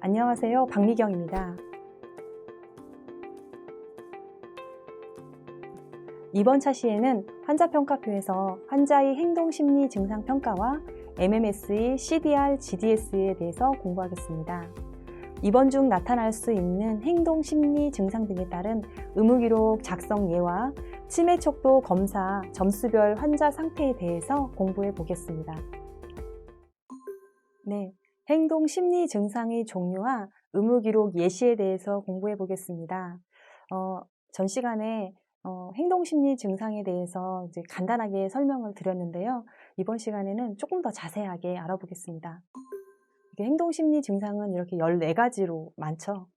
안녕하세요. 박미경입니다. 이번 차시에는 환자평가표에서 환자의 행동심리 증상 평가와 MMS의 CDR, GDS에 대해서 공부하겠습니다. 입원 중 나타날 수 있는 행동심리 증상 등에 따른 의무기록 작성 예와 치매 척도 검사 점수별 환자 상태에 대해서 공부해 보겠습니다. 네, 행동 심리 증상의 종류와 의무 기록 예시에 대해서 공부해 보겠습니다. 어, 전 시간에 어, 행동 심리 증상에 대해서 이제 간단하게 설명을 드렸는데요. 이번 시간에는 조금 더 자세하게 알아보겠습니다. 행동 심리 증상은 이렇게 14가지로 많죠.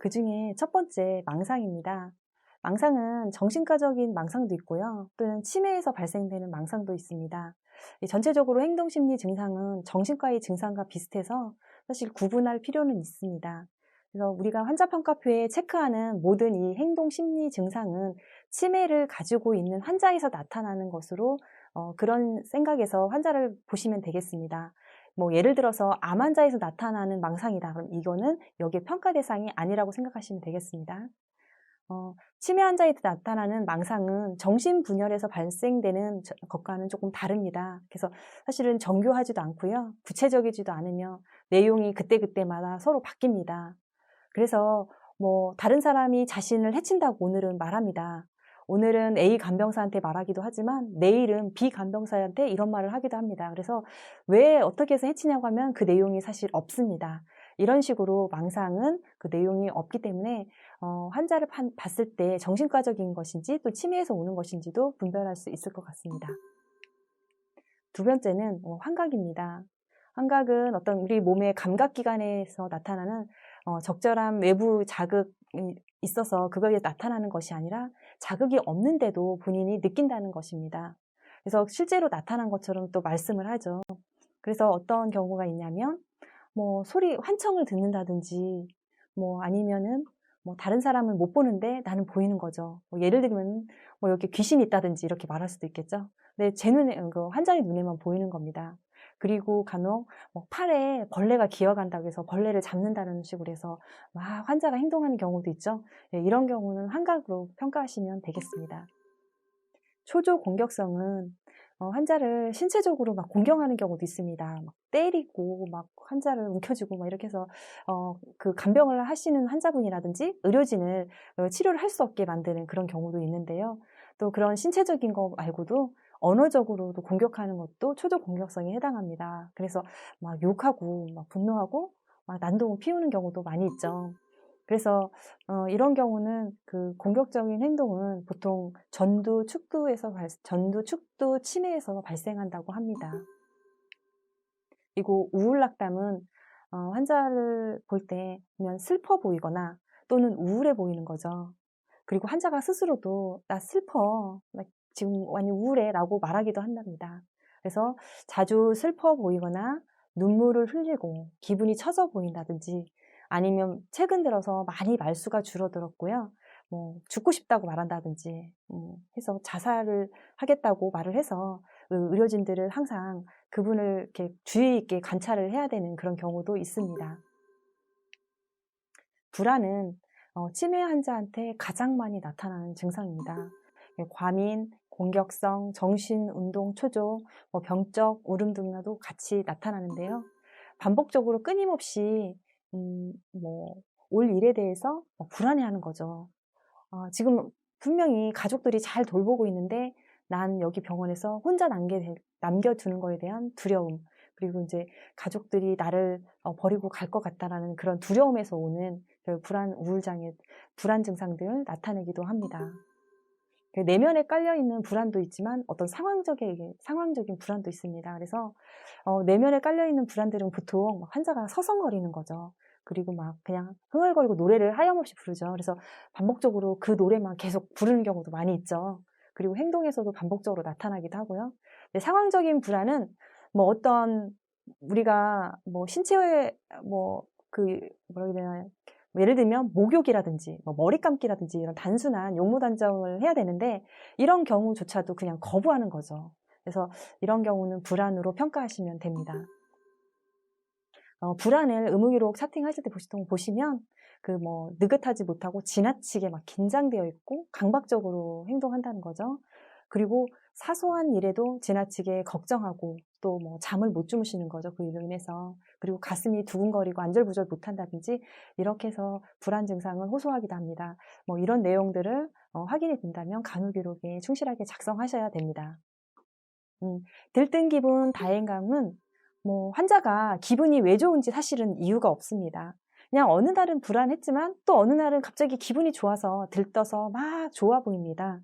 그 중에 첫 번째 망상입니다. 망상은 정신과적인 망상도 있고요. 또는 치매에서 발생되는 망상도 있습니다. 이 전체적으로 행동심리 증상은 정신과의 증상과 비슷해서 사실 구분할 필요는 있습니다. 그래서 우리가 환자평가표에 체크하는 모든 이 행동심리 증상은 치매를 가지고 있는 환자에서 나타나는 것으로 어, 그런 생각에서 환자를 보시면 되겠습니다. 뭐 예를 들어서 암 환자에서 나타나는 망상이다. 그럼 이거는 여기에 평가 대상이 아니라고 생각하시면 되겠습니다. 어, 치매 환자에 나타나는 망상은 정신 분열에서 발생되는 저- 것과는 조금 다릅니다. 그래서 사실은 정교하지도 않고요. 구체적이지도 않으며 내용이 그때그때마다 서로 바뀝니다. 그래서 뭐 다른 사람이 자신을 해친다고 오늘은 말합니다. 오늘은 A 간병사한테 말하기도 하지만 내일은 B 간병사한테 이런 말을 하기도 합니다. 그래서 왜 어떻게 해서 해치냐고 하면 그 내용이 사실 없습니다. 이런 식으로 망상은 그 내용이 없기 때문에 어, 환자를 판- 봤을 때 정신과적인 것인지 또 치매에서 오는 것인지도 분별할 수 있을 것 같습니다. 두 번째는 어, 환각입니다. 환각은 어떤 우리 몸의 감각 기관에서 나타나는 어, 적절한 외부 자극이 있어서 그거에 나타나는 것이 아니라 자극이 없는데도 본인이 느낀다는 것입니다. 그래서 실제로 나타난 것처럼 또 말씀을 하죠. 그래서 어떤 경우가 있냐면 뭐 소리 환청을 듣는다든지 뭐 아니면은 뭐 다른 사람은 못 보는데 나는 보이는 거죠. 뭐 예를 들면 뭐 이렇게 귀신이 있다든지 이렇게 말할 수도 있겠죠. 근데 제 눈에 그 환자의 눈에만 보이는 겁니다. 그리고 간혹 뭐 팔에 벌레가 기어간다고 해서 벌레를 잡는다는 식으로 해서 막 환자가 행동하는 경우도 있죠. 예, 이런 경우는 환각으로 평가하시면 되겠습니다. 초조 공격성은 어, 환자를 신체적으로 막 공경하는 경우도 있습니다. 막 때리고 막 환자를 움켜쥐고 막 이렇게 해서 어, 그 간병을 하시는 환자분이라든지 의료진을 어, 치료를 할 수 없게 만드는 그런 경우도 있는데요. 또 그런 신체적인 거 말고도 언어적으로도 공격하는 것도 초조 공격성에 해당합니다. 그래서 막 욕하고 막 분노하고 막 난동을 피우는 경우도 많이 있죠. 그래서 어, 이런 경우는 그 공격적인 행동은 보통 전두, 축두에서 발, 전두, 축두, 치매에서 발생한다고 합니다. 그리고 우울낙담은 어, 환자를 볼때 그냥 슬퍼 보이거나 또는 우울해 보이는 거죠. 그리고 환자가 스스로도 나 슬퍼, 나 지금 많이 우울해라고 말하기도 한답니다. 그래서 자주 슬퍼 보이거나 눈물을 흘리고 기분이 처져 보인다든지 아니면 최근 들어서 많이 말수가 줄어들었고요. 뭐 죽고 싶다고 말한다든지 음, 해서 자살을 하겠다고 말을 해서 그 의료진들을 항상 그분을 이렇게 주의 있게 관찰을 해야 되는 그런 경우도 있습니다. 불안은 어, 치매 환자한테 가장 많이 나타나는 증상입니다. 예, 과민, 공격성, 정신 운동 초조, 뭐 병적, 울음 등도 같이 나타나는데요. 반복적으로 끊임없이 음, 뭐, 올 일에 대해서 뭐 불안해하는 거죠. 어, 지금 분명히 가족들이 잘 돌보고 있는데 난 여기 병원에서 혼자 남게, 남겨두는 거에 대한 두려움, 그리고 이제 가족들이 나를 어, 버리고 갈 것 같다라는 그런 두려움에서 오는 그 불안, 우울장애, 불안 증상들을 나타내기도 합니다. 그 내면에 깔려 있는 불안도 있지만 어떤 상황적인 상황적인 불안도 있습니다. 그래서 어, 내면에 깔려 있는 불안들은 보통 환자가 서성거리는 거죠. 그리고 막 그냥 흥얼거리고 노래를 하염없이 부르죠. 그래서 반복적으로 그 노래만 계속 부르는 경우도 많이 있죠. 그리고 행동에서도 반복적으로 나타나기도 하고요. 근데 상황적인 불안은 뭐 어떤 우리가 뭐 신체에 뭐그 뭐라 해야 되나 뭐 예를 들면 목욕이라든지 뭐 머리 감기라든지 이런 단순한 용모 단정을 해야 되는데 이런 경우조차도 그냥 거부하는 거죠. 그래서 이런 경우는 불안으로 평가하시면 됩니다. 어, 불안을 의무기록 차팅하실 때 보시통 보시면 그 뭐 느긋하지 못하고 지나치게 막 긴장되어 있고 강박적으로 행동한다는 거죠. 그리고 사소한 일에도 지나치게 걱정하고 또 뭐 잠을 못 주무시는 거죠. 그 일로 인해서. 그리고 가슴이 두근거리고 안절부절 못 한다든지 이렇게 해서 불안 증상을 호소하기도 합니다. 뭐 이런 내용들을 어, 확인이 된다면 간호 기록에 충실하게 작성하셔야 됩니다. 음, 들뜬 기분 다행감은 뭐 환자가 기분이 왜 좋은지 사실은 이유가 없습니다. 그냥 어느 날은 불안했지만 또 어느 날은 갑자기 기분이 좋아서 들떠서 막 좋아 보입니다.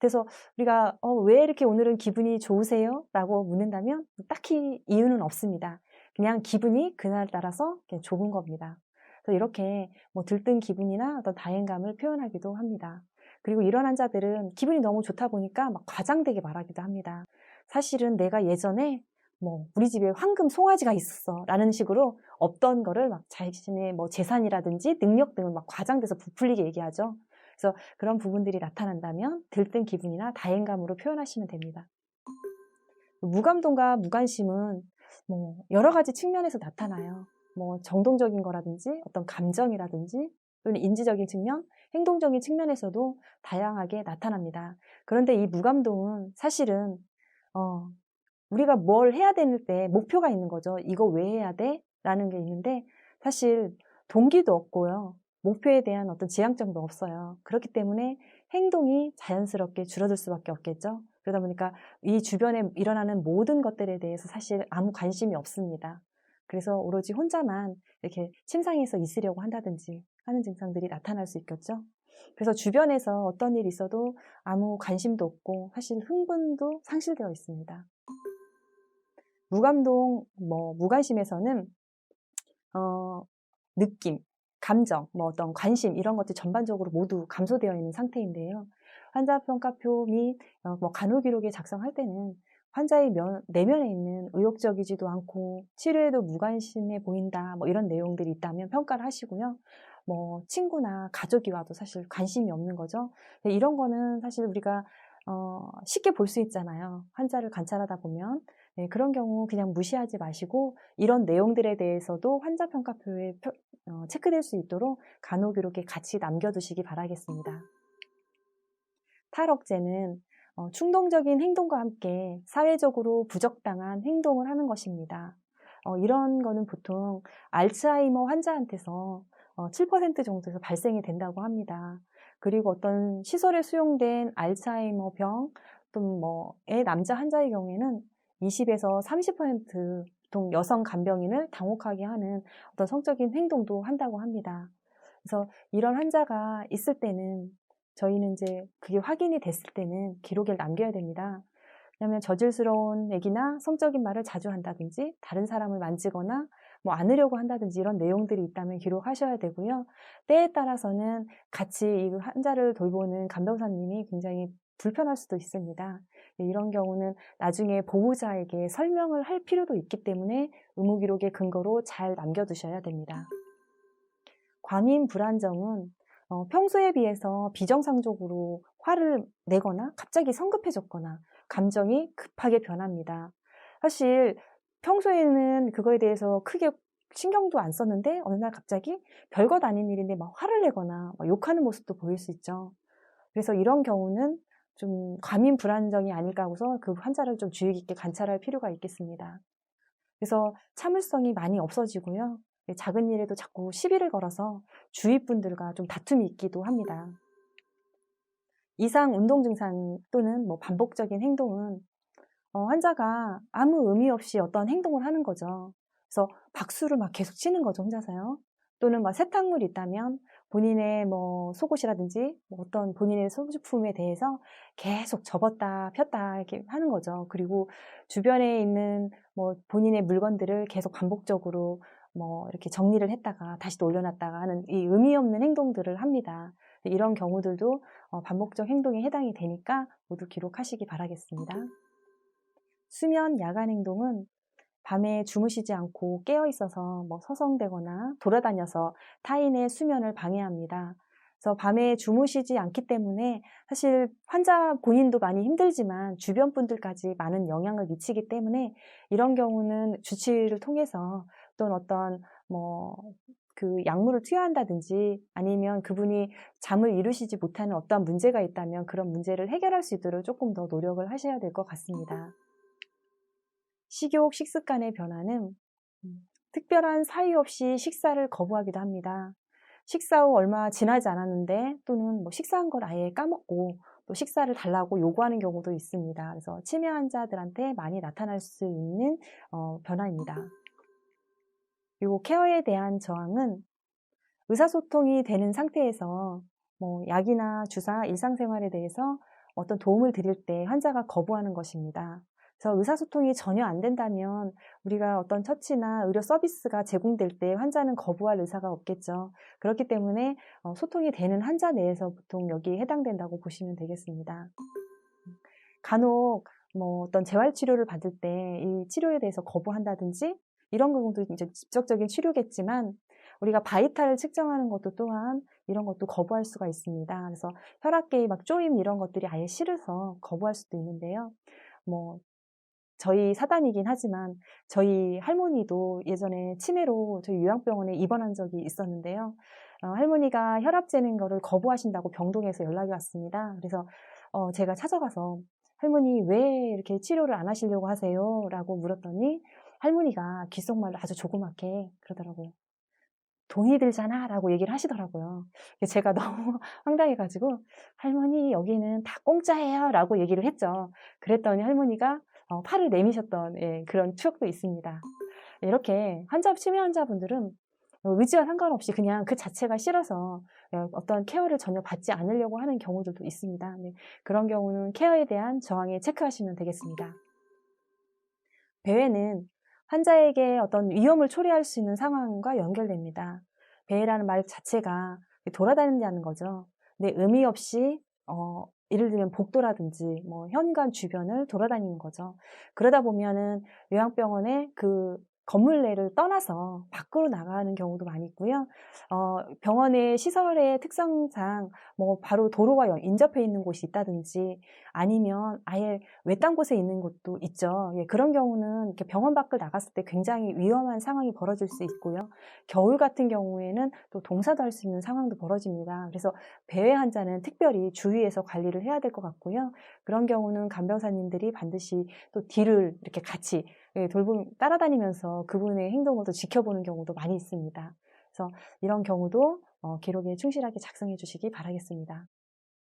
그래서 우리가 어, 왜 이렇게 오늘은 기분이 좋으세요? 라고 묻는다면 딱히 이유는 없습니다. 그냥 기분이 그날 따라서 좋은 겁니다. 그래서 이렇게 뭐 들뜬 기분이나 어떤 다행감을 표현하기도 합니다. 그리고 이런 환자들은 기분이 너무 좋다 보니까 막 과장되게 말하기도 합니다. 사실은 내가 예전에 뭐 우리 집에 황금 송아지가 있었어 라는 식으로 없던 거를 막 자신의 뭐 재산이라든지 능력 등을 막 과장돼서 부풀리게 얘기하죠. 그래서 그런 부분들이 나타난다면 들뜬 기분이나 다행감으로 표현하시면 됩니다. 무감동과 무관심은 뭐 여러 가지 측면에서 나타나요. 뭐 정동적인 거라든지 어떤 감정이라든지 또는 인지적인 측면, 행동적인 측면에서도 다양하게 나타납니다. 그런데 이 무감동은 사실은 어, 우리가 뭘 해야 되는 때 목표가 있는 거죠. 이거 왜 해야 돼? 라는 게 있는데 사실 동기도 없고요. 목표에 대한 어떤 지향점도 없어요. 그렇기 때문에 행동이 자연스럽게 줄어들 수밖에 없겠죠. 그러다 보니까 이 주변에 일어나는 모든 것들에 대해서 사실 아무 관심이 없습니다. 그래서 오로지 혼자만 이렇게 침상에서 있으려고 한다든지 하는 증상들이 나타날 수 있겠죠. 그래서 주변에서 어떤 일이 있어도 아무 관심도 없고 사실 흥분도 상실되어 있습니다. 무감동, 뭐 무관심에서는 어, 느낌, 감정, 뭐 어떤 관심 이런 것들 전반적으로 모두 감소되어 있는 상태인데요. 환자 평가표 및 어, 뭐 간호 기록에 작성할 때는 환자의 면, 내면에 있는 의욕적이지도 않고 치료에도 무관심해 보인다 뭐 이런 내용들이 있다면 평가를 하시고요. 뭐 친구나 가족이 와도 사실 관심이 없는 거죠. 이런 거는 사실 우리가 어, 쉽게 볼 수 있잖아요. 환자를 관찰하다 보면 네, 그런 경우 그냥 무시하지 마시고 이런 내용들에 대해서도 환자 평가표에 표, 어, 체크될 수 있도록 간호 기록에 같이 남겨두시기 바라겠습니다. 탈억제는 어, 충동적인 행동과 함께 사회적으로 부적당한 행동을 하는 것입니다. 어, 이런 거는 보통 알츠하이머 환자한테서 어, 7% 정도에서 발생이 된다고 합니다. 그리고 어떤 시설에 수용된 알츠하이머 병, 또는 뭐애 남자 환자의 경우에는 20에서 30% 보통 여성 간병인을 당혹하게 하는 어떤 성적인 행동도 한다고 합니다. 그래서 이런 환자가 있을 때는 저희는 이제 그게 확인이 됐을 때는 기록을 남겨야 됩니다. 왜냐하면 저질스러운 얘기나 성적인 말을 자주 한다든지 다른 사람을 만지거나 뭐 안으려고 한다든지 이런 내용들이 있다면 기록하셔야 되고요. 때에 따라서는 같이 이 환자를 돌보는 간병사님이 굉장히 불편할 수도 있습니다. 네, 이런 경우는 나중에 보호자에게 설명을 할 필요도 있기 때문에 의무 기록의 근거로 잘 남겨두셔야 됩니다. 과민 불안정은 어, 평소에 비해서 비정상적으로 화를 내거나 갑자기 성급해졌거나 감정이 급하게 변합니다. 사실 평소에는 그거에 대해서 크게 신경도 안 썼는데 어느 날 갑자기 별것 아닌 일인데 막 화를 내거나 욕하는 모습도 보일 수 있죠. 그래서 이런 경우는 좀 과민 불안정이 아닐까 하고서 그 환자를 좀 주의 깊게 관찰할 필요가 있겠습니다. 그래서 참을성이 많이 없어지고요. 작은 일에도 자꾸 시비를 걸어서 주위 분들과 좀 다툼이 있기도 합니다. 이상 운동 증상 또는 뭐 반복적인 행동은 어, 환자가 아무 의미 없이 어떤 행동을 하는 거죠. 그래서 박수를 막 계속 치는 거죠, 혼자서요. 또는 막 세탁물이 있다면 본인의 뭐 속옷이라든지 뭐 어떤 본인의 소지품에 대해서 계속 접었다 폈다 이렇게 하는 거죠. 그리고 주변에 있는 뭐 본인의 물건들을 계속 반복적으로 뭐 이렇게 정리를 했다가 다시 또 올려놨다가 하는 이 의미 없는 행동들을 합니다. 이런 경우들도 어, 반복적 행동에 해당이 되니까 모두 기록하시기 바라겠습니다. 수면 야간 행동은 밤에 주무시지 않고 깨어 있어서 뭐 서성대거나 돌아다녀서 타인의 수면을 방해합니다. 그래서 밤에 주무시지 않기 때문에 사실 환자 본인도 많이 힘들지만 주변 분들까지 많은 영향을 미치기 때문에 이런 경우는 주치의를 통해서 또는 어떤 뭐 그 약물을 투여한다든지 아니면 그분이 잠을 이루시지 못하는 어떠한 문제가 있다면 그런 문제를 해결할 수 있도록 조금 더 노력을 하셔야 될 것 같습니다. 식욕, 식습관의 변화는 음, 특별한 사유 없이 식사를 거부하기도 합니다. 식사 후 얼마 지나지 않았는데 또는 뭐 식사한 걸 아예 까먹고 또 식사를 달라고 요구하는 경우도 있습니다. 그래서 치매 환자들한테 많이 나타날 수 있는 어, 변화입니다. 그리고 케어에 대한 저항은 의사소통이 되는 상태에서 뭐 약이나 주사, 일상생활에 대해서 어떤 도움을 드릴 때 환자가 거부하는 것입니다. 그래서 의사소통이 전혀 안 된다면 우리가 어떤 처치나 의료 서비스가 제공될 때 환자는 거부할 의사가 없겠죠. 그렇기 때문에 어, 소통이 되는 환자 내에서 보통 여기에 해당된다고 보시면 되겠습니다. 간혹 뭐 어떤 재활 치료를 받을 때 이 치료에 대해서 거부한다든지 이런 경우도 이제 직접적인 치료겠지만 우리가 바이탈을 측정하는 것도 또한 이런 것도 거부할 수가 있습니다. 그래서 혈압계의 막 쪼임 이런 것들이 아예 싫어서 거부할 수도 있는데요. 뭐 저희 사단이긴 하지만 저희 할머니도 예전에 치매로 저희 요양병원에 입원한 적이 있었는데요. 어, 할머니가 혈압 재는 거를 거부하신다고 병동에서 연락이 왔습니다. 그래서 어, 제가 찾아가서 할머니 왜 이렇게 치료를 안 하시려고 하세요? 라고 물었더니 할머니가 귓속말로 아주 조그맣게 그러더라고요. 돈이 들잖아 라고 얘기를 하시더라고요. 제가 너무 황당해가지고 할머니 여기는 다 공짜예요 라고 얘기를 했죠. 그랬더니 할머니가 어, 팔을 내미셨던 예, 그런 추억도 있습니다. 이렇게 환자 치매 환자분들은 의지와 상관없이 그냥 그 자체가 싫어서 예, 어떤 케어를 전혀 받지 않으려고 하는 경우들도 있습니다. 네, 그런 경우는 케어에 대한 저항에 체크하시면 되겠습니다. 배회는 환자에게 어떤 위험을 초래할 수 있는 상황과 연결됩니다. 배회라는 말 자체가 돌아다닌다는 거죠. 근데 의미 없이 어, 예를 들면 복도라든지 뭐 현관 주변을 돌아다니는 거죠. 그러다 보면은 요양병원에 그 건물 내를 떠나서 밖으로 나가는 경우도 많이 있고요. 어, 병원의 시설의 특성상 뭐 바로 도로와 인접해 있는 곳이 있다든지 아니면 아예 외딴 곳에 있는 곳도 있죠. 예, 그런 경우는 이렇게 병원 밖을 나갔을 때 굉장히 위험한 상황이 벌어질 수 있고요. 겨울 같은 경우에는 또 동사도 할 수 있는 상황도 벌어집니다. 그래서 배회 환자는 특별히 주의해서 관리를 해야 될 것 같고요. 그런 경우는 간병사님들이 반드시 또 뒤를 이렇게 같이 예, 돌보 따라다니면서 그분의 행동을 또 지켜보는 경우도 많이 있습니다. 그래서 이런 경우도 어, 기록에 충실하게 작성해 주시기 바라겠습니다.